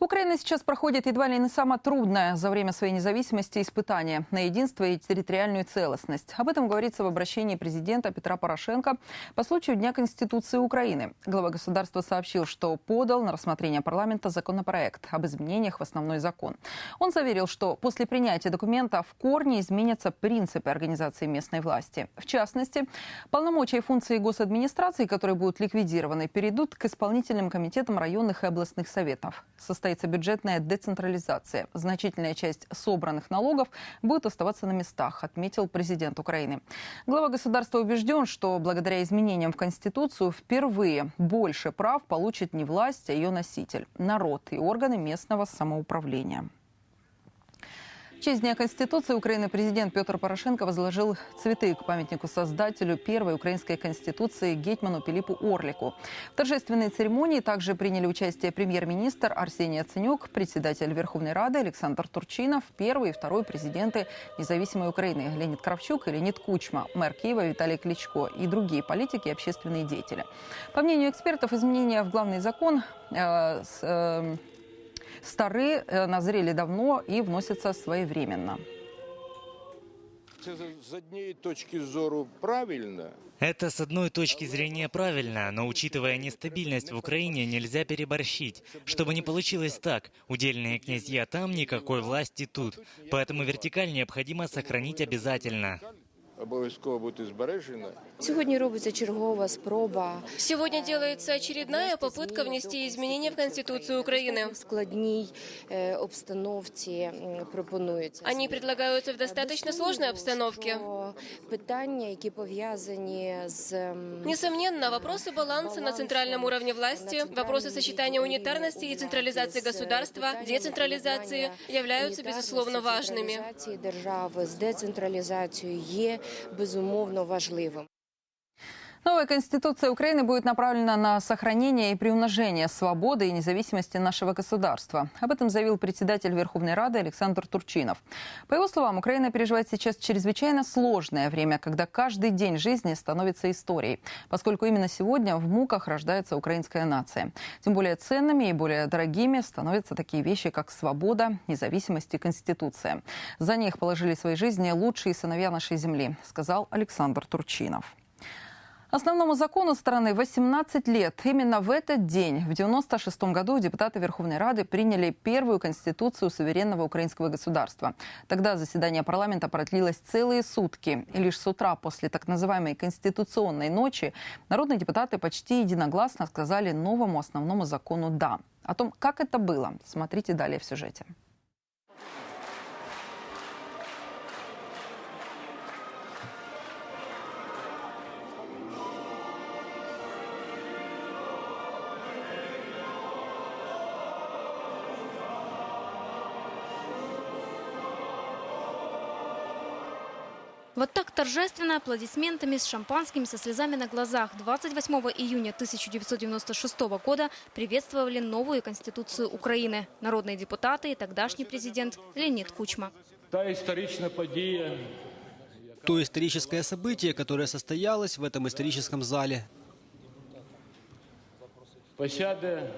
Украина сейчас проходит едва ли не самое трудное за время своей независимости испытание на единство и территориальную целостность. Об этом говорится в обращении президента Петра Порошенко по случаю Дня Конституции Украины. Глава государства сообщил, что подал на рассмотрение парламента законопроект об изменениях в основной закон. Он заверил, что после принятия документа в корне изменятся принципы организации местной власти. В частности, полномочия и функции госадминистрации, которые будут ликвидированы, перейдут к исполнительным комитетам районных и областных советов. Состоится бюджетная децентрализация. Значительная часть собранных налогов будет оставаться на местах, отметил президент Украины. Глава государства убежден, что благодаря изменениям в Конституцию впервые больше прав получит не власть, а ее носитель – народ и органы местного самоуправления. В честь Дня Конституции Украины президент Петр Порошенко возложил цветы к памятнику создателю первой украинской конституции Гетману Пилипу Орлику. В торжественной церемонии также приняли участие премьер-министр Арсений Яценюк, председатель Верховной Рады Александр Турчинов, первый и второй президенты независимой Украины Леонид Кравчук и Леонид Кучма, мэр Киева Виталий Кличко и другие политики и общественные деятели. По мнению экспертов, изменения в главный закон э, с, э, стары, э, назрели давно и вносятся своевременно. Це з однієї точки зору правильно. Это с одной точки зрения правильно, но учитывая нестабильность в Украине, нельзя переборщить. Чтобы не получилось так, удельные князья там, никакой власти тут. Поэтому вертикаль необходимо сохранить обязательно. Обов'язково бути збережена. Сьогодні робиться чергова спроба Сегодня делается очередная попытка внести изменения в Конституцию Украины. в складній е, обстановці м, пропонується. Они предлагаются в достаточно сложной обстановке. Що Питання, які пов'язані з м, Несомненно, вопросы баланса на центральном уровне власти, вопросы сочетания унитарности и централизации государства, децентрализации являются, безусловно, важными. Централізації держави з децентралізацією є безумовно важливим. Новая Конституция Украины будет направлена на сохранение и приумножение свободы и независимости нашего государства. Об этом заявил председатель Верховной Рады Александр Турчинов. По его словам, Украина переживает сейчас чрезвычайно сложное время, когда каждый день жизни становится историей, поскольку именно сегодня в муках рождается украинская нация. Тем более ценными и более дорогими становятся такие вещи, как свобода, независимость и Конституция. За них положили свои жизни лучшие сыновья нашей земли, сказал Александр Турчинов. Основному закону страны 18 лет. Именно в этот день, в 96 году, депутаты Верховной Рады приняли первую конституцию суверенного украинского государства. Тогда заседание парламента продлилось целые сутки. И лишь с утра после так называемой конституционной ночи народные депутаты почти единогласно сказали новому основному закону «да». О том, как это было, смотрите далее в сюжете. Вот так торжественно, аплодисментами, с шампанским, со слезами на глазах 28 июня 1996 года приветствовали новую Конституцию Украины. Народные депутаты и тогдашний президент Леонид Кучма. Та історична подія, То историческое событие, которое состоялось в этом историческом зале, посяде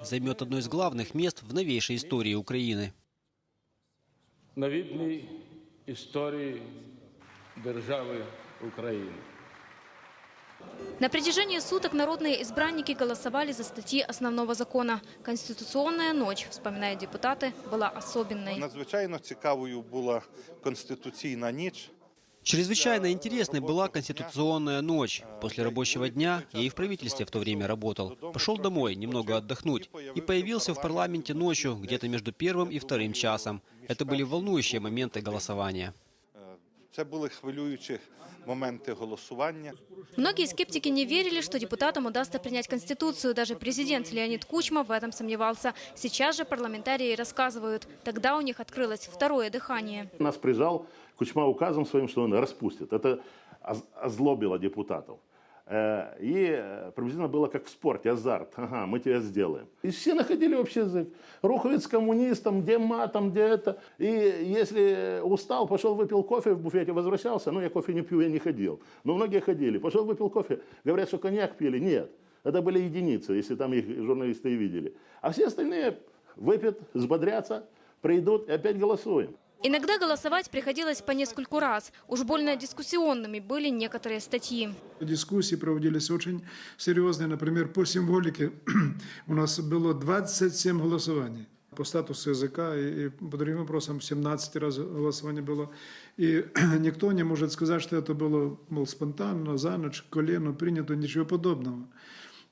займет одно из главных мест в новейшей истории Украины. на відній історії держави України. На протяжении суток народные избранники голосовали за статьи основного закона. Конституционная ночь, вспоминают депутаты, была особенной. Надзвичайно цікавою була конституційна ніч. Чрезвычайно интересной была конституционная ночь. После рабочего дня я и в правительстве в то время работал. Пошел домой немного отдохнуть и появился в парламенте ночью, где-то между первым и вторым часом. Это были волнующие моменты голосования. Це були хвилюючі моменти голосування. Многие скептики не верили, что депутатам удастся принять Конституцию. Даже президент Леонид Кучма в этом сомневался. Сейчас же парламентарии рассказывают, тогда у них открылось второе дыхание. Нас прижал Кучма указом своим, что он распустит. Это оз- озлобило депутатов. Э, И э, приблизительно было как в спорте, азарт. Ага, мы тебя сделаем. И все находили общий язык. Руховец с коммунистом, где матом, где это. И если устал, пошел выпил кофе в буфете, возвращался. Ну, я кофе не пью, я не ходил. Но многие ходили. Пошел выпил кофе. Говорят, что коньяк пили. Нет. Это были единицы, если там их журналисты и видели. А все остальные выпьют, взбодрятся, придут и опять голосуем. Иногда голосовать приходилось по нескольку раз. Уж больно дискуссионными были некоторые статьи. Дискуссии проводились очень серьезные. Например, по символике у нас было 27 голосований. По статусу языка и по другим вопросам 17 раз голосование было. И никто не может сказать, что это было мол, спонтанно, за ночь, колено принято, ничего подобного.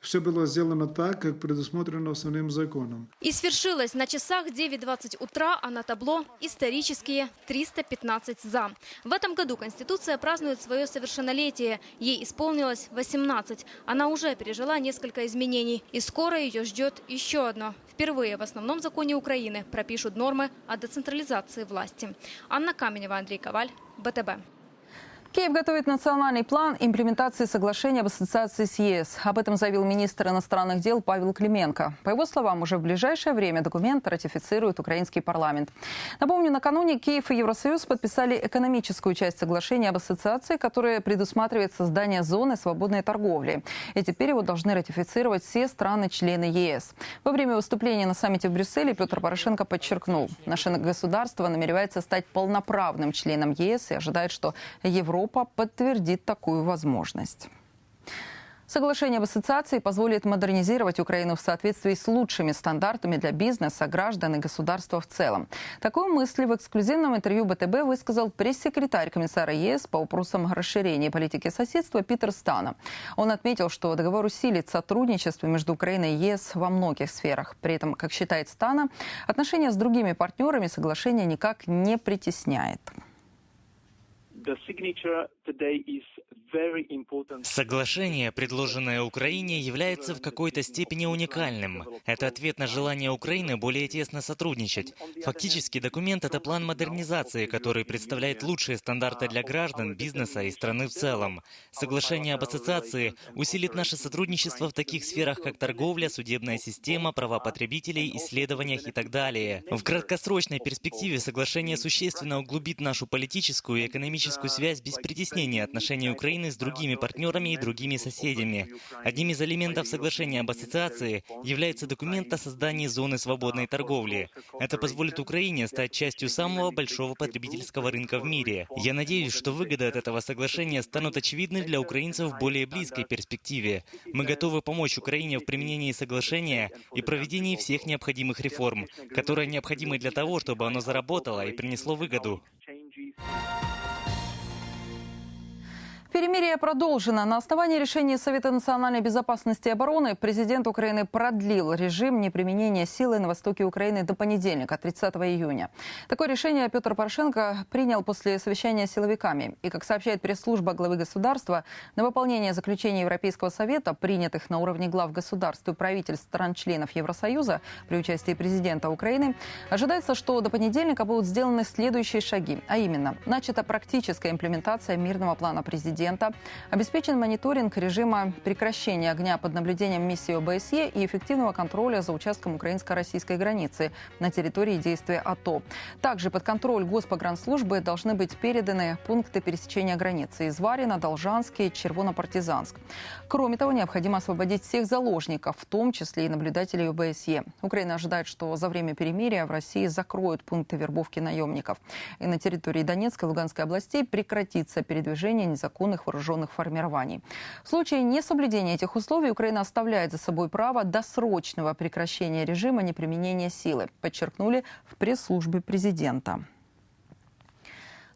Все было сделано так, как предусмотрено основным законом. И свершилось на часах 9.20 утра, а на табло исторические 315 «за». В этом году Конституция празднует свое совершеннолетие. Ей исполнилось 18. Она уже пережила несколько изменений. И скоро ее ждет еще одно. Впервые в основном законе Украины пропишут нормы о децентрализации власти. Анна Каменева, Андрей Коваль, БТБ. Киев готовит национальный план имплементации соглашения об ассоциации с ЕС. Об этом заявил министр иностранных дел Павел Клименко. По его словам, уже в ближайшее время документ ратифицирует украинский парламент. Напомню, накануне Киев и Евросоюз подписали экономическую часть соглашения об ассоциации, которая предусматривает создание зоны свободной торговли. И теперь его должны ратифицировать все страны-члены ЕС. Во время выступления на саммите в Брюсселе Петр Порошенко подчеркнул, наше государство намеревается стать полноправным членом ЕС и ожидает, что Европа подтвердит такую возможность. Соглашение об ассоциации позволит модернизировать Украину в соответствии с лучшими стандартами для бизнеса, граждан и государства в целом. Такую мысль в эксклюзивном интервью БТБ высказал пресс-секретарь комиссара ЕС по вопросам расширения политики соседства Питер Стана. Он отметил, что договор усилит сотрудничество между Украиной и ЕС во многих сферах. При этом, как считает Стана, отношения с другими партнерами соглашение никак не притесняет. the signature Соглашение, предложенное Украине, является в какой-то степени уникальным. Это ответ на желание Украины более тесно сотрудничать. Фактически документ – это план модернизации, который представляет лучшие стандарты для граждан, бизнеса и страны в целом. Соглашение об ассоциации усилит наше сотрудничество в таких сферах, как торговля, судебная система, права потребителей, исследованиях и так далее. В краткосрочной перспективе соглашение существенно углубит нашу политическую и экономическую связь без притеснения отношений Украины с другими партнерами и другими соседями. Одним из элементов соглашения об ассоциации является документ о создании зоны свободной торговли. Это позволит Украине стать частью самого большого потребительского рынка в мире. Я надеюсь, что выгоды от этого соглашения станут очевидны для украинцев в более близкой перспективе. Мы готовы помочь Украине в применении соглашения и проведении всех необходимых реформ, которые необходимы для того, чтобы оно заработало и принесло выгоду. Перемирие продолжено. На основании решения Совета национальной безопасности и обороны президент Украины продлил режим неприменения силы на востоке Украины до понедельника, 30 июня. Такое решение Петр Порошенко принял после совещания с силовиками. И, как сообщает пресс-служба главы государства, на выполнение заключений Европейского Совета, принятых на уровне глав государств и правительств стран-членов Евросоюза при участии президента Украины, ожидается, что до понедельника будут сделаны следующие шаги. А именно, начата практическая имплементация мирного плана президента, обеспечен мониторинг режима прекращения огня под наблюдением миссии ОБСЕ и эффективного контроля за участком украинско-российской границы на территории действия АТО. Также под контроль Госпогранслужбы должны быть переданы пункты пересечения границы из Варина, Должанский, Червоно-Партизанск. Кроме того, необходимо освободить всех заложников, в том числе и наблюдателей ОБСЕ. Украина ожидает, что за время перемирия в России закроют пункты вербовки наемников. И на территории Донецкой и Луганской областей прекратится передвижение незаконных вооруженных формирований. В случае несоблюдения этих условий Украина оставляет за собой право досрочного прекращения режима неприменения силы, подчеркнули в пресс-службе президента.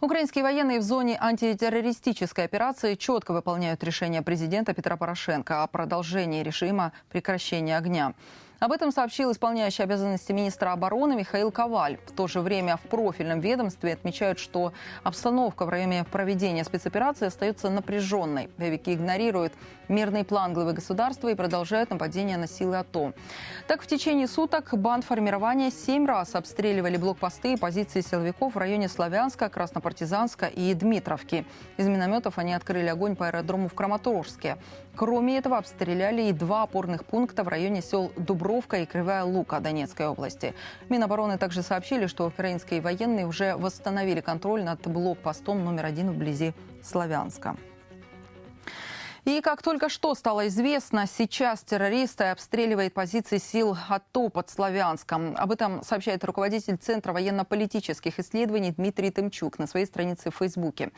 Украинские военные в зоне антитеррористической операции четко выполняют решение президента Петра Порошенко о продолжении режима прекращения огня. Об этом сообщил исполняющий обязанности министра обороны Михаил Коваль. В то же время в профильном ведомстве отмечают, что обстановка в районе проведения спецоперации остается напряженной. Боевики игнорируют мирный план главы государства и продолжают нападение на силы АТО. Так, в течение суток бандформирования семь раз обстреливали блокпосты и позиции силовиков в районе Славянска, Краснопартизанска и Дмитровки. Из минометов они открыли огонь по аэродрому в Краматорске. Кроме этого, обстреляли и два опорных пункта в районе сел Дубровка и Кривая Лука Донецкой области. Минобороны также сообщили, что украинские военные уже восстановили контроль над блокпостом номер один вблизи Славянска. И как только что стало известно, сейчас террористы обстреливают позиции сил АТО под Славянском. Об этом сообщает руководитель Центра военно-политических исследований Дмитрий Тымчук на своей странице в Фейсбуке.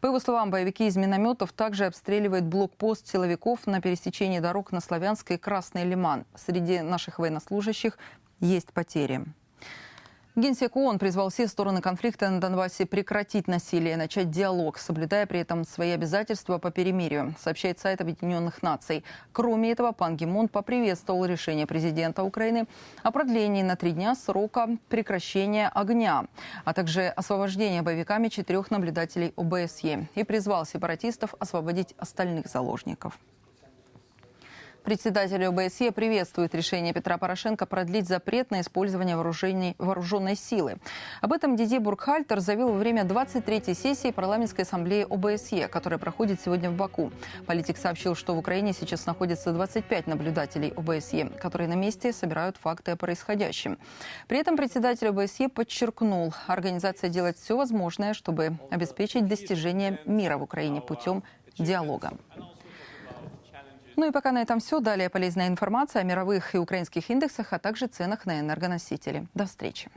По его словам, боевики из минометов также обстреливают блокпост силовиков на пересечении дорог на Славянск и Красный Лиман. Среди наших военнослужащих есть потери. Генсек ООН призвал все стороны конфликта на Донбассе прекратить насилие и начать диалог, соблюдая при этом свои обязательства по перемирию, сообщает сайт Объединенных Наций. Кроме этого, Пан Гимон поприветствовал решение президента Украины о продлении на три дня срока прекращения огня, а также освобождения боевиками четырех наблюдателей ОБСЕ и призвал сепаратистов освободить остальных заложников. Председатель ОБСЕ приветствует решение Петра Порошенко продлить запрет на использование вооружений, вооруженной силы. Об этом Диди Бургхальтер заявил во время 23-й сессии парламентской ассамблеи ОБСЕ, которая проходит сегодня в Баку. Политик сообщил, что в Украине сейчас находится 25 наблюдателей ОБСЕ, которые на месте собирают факты о происходящем. При этом председатель ОБСЕ подчеркнул, организация делает все возможное, чтобы обеспечить достижение мира в Украине путем диалога. Ну и пока на этом все. Далее полезная информация о мировых и украинских индексах, а также ценах на энергоносители. До встречи.